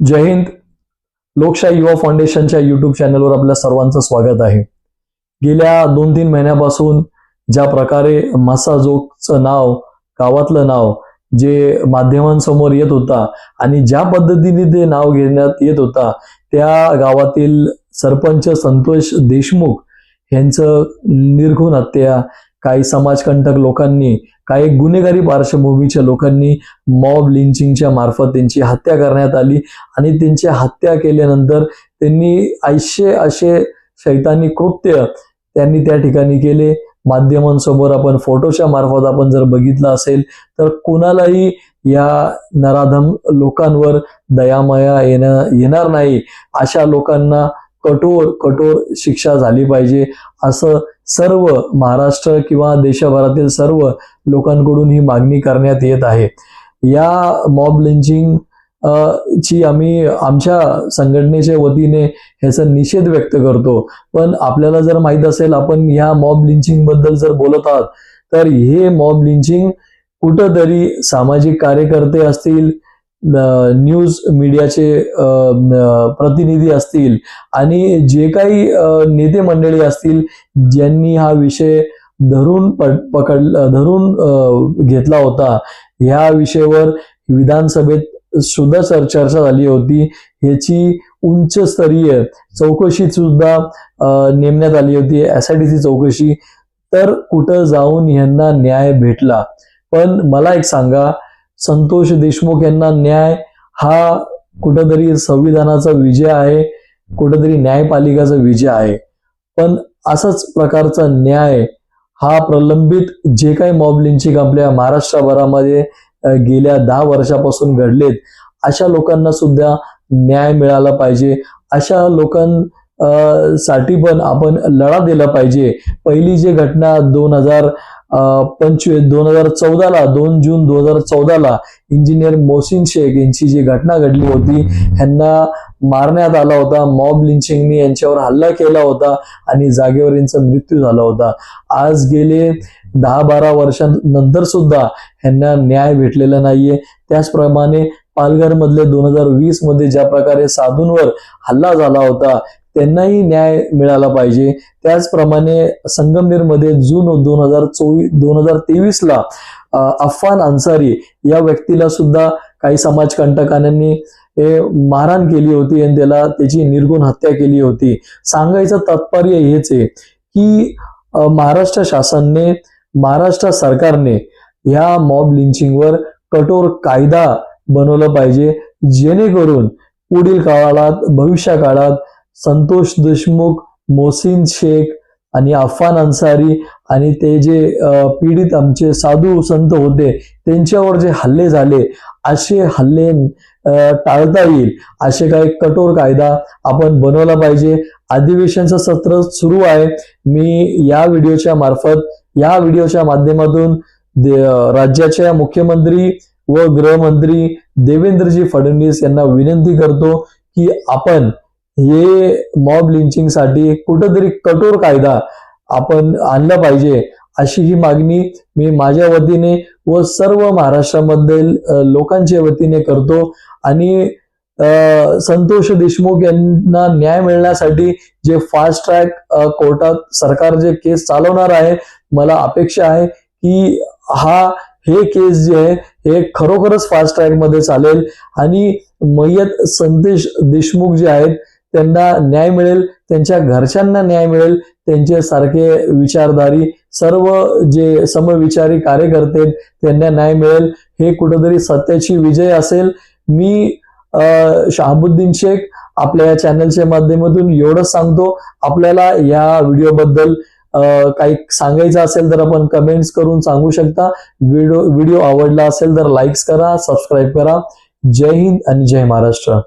जय हिंद. लोकशाही युवा फाउंडेशनच्या युट्यूब चॅनलवर आपल्या सर्वांचं स्वागत आहे. गेल्या दोन तीन महिन्यापासून ज्या प्रकारे मसाजोगचं नाव गावातलं नाव जे माध्यमांसमोर येत होता आणि ज्या पद्धतीने ते नाव घेण्यात येत होता त्या गावातील सरपंच संतोष देशमुख यांचं निर्घुण हत्या काही समाजकंटक लोकांनी काही गुन्हेगारी पार्श्वभूमीच्या लोकांनी मॉब लिंचिंगच्या मार्फत त्यांची हत्या करण्यात आली आणि त्यांची हत्या केल्यानंतर त्यांनी ऐशे असे शैतानी कृत्य त्यांनी त्या ठिकाणी केले. माध्यमांसमोर आपण फोटोच्या मार्फत आपण जर बघितलं असेल तर कुणालाही या नराधम लोकांवर दयामया येणं येणार नाही. अशा लोकांना कठोर कठोर शिक्षा झाली पाहिजे. असं सर्व महाराष्ट्र किंवा देशभरातील सर्व लोकांकडून ही मागणी करण्यात येत आहे. या मॉब लिंचिंग ची आम्ही आमच्या संघटनेच्या वतीने ह्याचा निषेध व्यक्त करतो. पण आपल्याला जर माहीत असेल आपण ह्या मॉब लिंचिंगबद्दल जर बोलत आहात तर हे मॉब लिंचिंग कुठंतरी सामाजिक कार्यकर्ते असतील न्यूज मीडियाचे प्रतिनिधी असतील आणि जे काही नेते मंडळी असतील ज्यांनी हा विषय धरून पकड धरून घेतला होता ह्या विषयावर विधानसभेत सुद्धा सर चर्चा झाली होती. ह्याची उच्चस्तरीय चौकशी सुद्धा नेमण्यात आली होती एस आय डी सी चौकशी. तर कुठं जाऊन यांना न्याय भेटला? पण मला एक सांगा संतोष देशमुख यांना न्याय हा कुठंतरी संविधानाचा विजय आहे कुठंतरी न्यायपालिकाचा विजय आहे. पण असाच प्रकारचा न्याय हा प्रलंबित जे काही मॉब लिंचिंग आपल्या महाराष्ट्रभरामध्ये गेल्या दहा वर्षापासून घडलेत अशा लोकांना सुद्धा न्याय मिळाला पाहिजे. अशा लोकां साठी पण आपण लढा दिला पाहिजे. पहिली जी घटना दोन हजार पंचवीस दोन हजार चौदाला दोन जून दोन हजार चौदाला इंजिनियर मोहसिन शेख यांची जी घटना घडली होती ह्यांना मारण्यात आला होता मॉब लिंचिंगनी यांच्यावर हल्ला केला होता आणि जागेवर यांचा मृत्यू झाला होता. आज गेले दहा बारा वर्षांनंतर सुद्धा ह्यांना न्याय भेटलेला नाहीये. त्याचप्रमाणे पालघरमधले दोन हजार वीसमध्ये ज्या प्रकारे साधूंवर हल्ला झाला होता त्यांनाही न्याय मिळाला पाहिजे. त्याचप्रमाणे संगमनेरमध्ये जून दोन हजार चोवीस दोन हजार तेवीसला अफान अन्सारी या व्यक्तीला सुद्धा काही समाजकंटकांनी हे मारहाण केली होती आणि त्याला त्याची निर्गुण हत्या केली होती. सांगायचं तात्पर्य हेच आहे की महाराष्ट्र शासनने महाराष्ट्र सरकारने ह्या मॉब लिंचिंगवर कठोर कायदा बनवला पाहिजे जेणेकरून पुढील काळात भविष्य काळात संतोष देशमुख मोहसिन शेख आणि अफान अन्सारी आणि ते जे पीडित आमचे साधू संत होते त्यांच्यावर जे हल्ले झाले असे हल्ले टाळता येईल असे काही कठोर कायदा आपण बनवला पाहिजे. अधिवेशनचं सत्र सुरू आहे. मी या व्हिडिओच्या मार्फत या व्हिडिओच्या माध्यमातून दे- राज्याच्या मुख्यमंत्री व गृहमंत्री देवेंद्रजी फडणवीस यांना विनंती करतो की आपण हे मॉब लिंचिंगसाठी कुठंतरी कठोर कायदा आपण आणला पाहिजे अशी ही मागणी मी माझ्या वतीने व सर्व महाराष्ट्रामधील लोकांच्या वतीने करतो. आणि संतोष देशमुख यांना न्याय मिळण्यासाठी जे फास्ट ट्रॅक कोर्टात सरकार जे केस चालवणार आहे मला अपेक्षा आहे की हा हे केस जे आहे हे खरोखरच फास्ट ट्रॅकमध्ये चालेल. आणि मय्यत संदेश देशमुख जे आहेत त्यांना न्याय मिळेल त्यांच्या घरच्यांना न्याय मिळेल त्यांचे सारखे विचारधारी सर्व जे समविचारी कार्यकर्ते त्यांना न्याय मिळेल. हे कुठंतरी सत्याची विजय असेल. मी अ, शहाबुद्दीन शेख आपल्या या चॅनलच्या माध्यमातून एवढंच सांगतो. आपल्याला या व्हिडिओबद्दल काही सांगायचं असेल तर आपण कमेंट्स करून सांगू शकता. व्हिडिओ व्हिडिओ आवडला असेल तर लाईक्स करा सबस्क्राईब करा. जय हिंद आणि जय महाराष्ट्र.